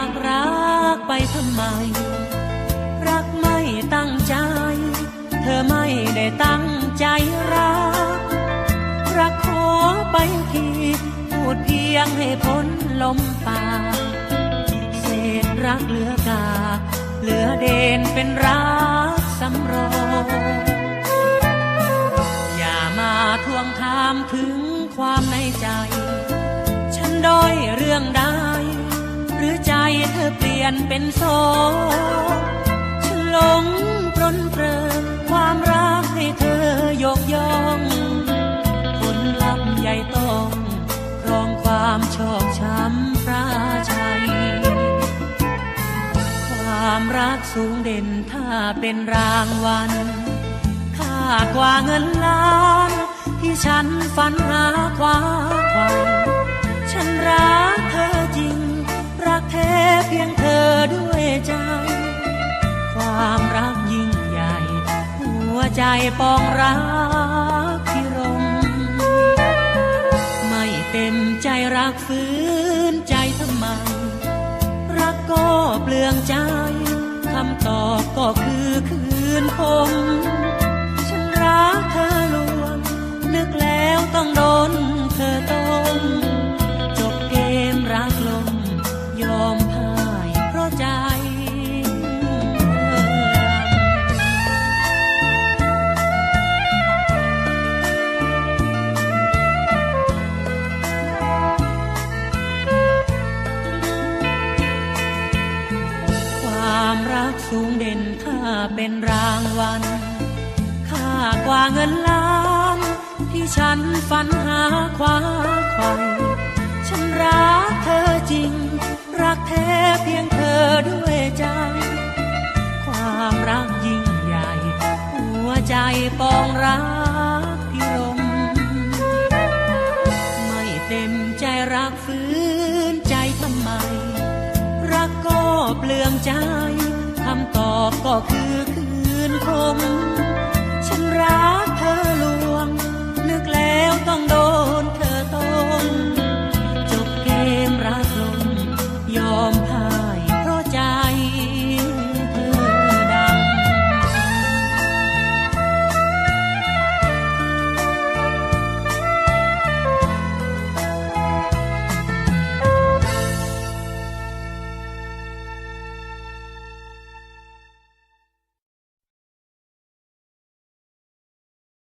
ากรักไปทำไม รักไม่ตั้งใจ เธอไม่ได้ตั้งใจรัก รักขอไปทีพูดเพียงให้พ้นลมปากเศษรักเหลือกาเหลือเด่นเป็นรักสำรองอย่ามาทวงถามถึงความในใจ ฉันด้อยเรื่องใด ใจเธอเปลี่ยนเป็นโซฉันหลงปรนเปรอความรักให้เธอยกย่องผลลัพธ์ใหญ่ต้องรองความชอกช้ำพระชัย ความรักสูงเด่นถ้าเป็นรางวัลค่ากว่าเงินล้าน ที่ฉันฝันหาคว้าไขวฉันรัก เพียงเธอด้วยใจ ความรักยิ่งใหญ่ หัวใจปองรักที่รมไม่เต็มใจรักฝืนใจทำไม รักก็เปลืองใจคำตอบก็คือคืนคม รักสูงเด่นถ้าเป็นรางวัล ค่ากว่าเงินล้าน ที่ฉันฝันหาคว้าไขวฉันรักเธอจริง รักแท้เพียงเธอด้วยใจ ความรักยิ่งใหญ่ หัวใจปองรักพิรม ไม่เต็มใจรักฝืนใจทำไม รักก็เปลืองใจ ตอบก็คือ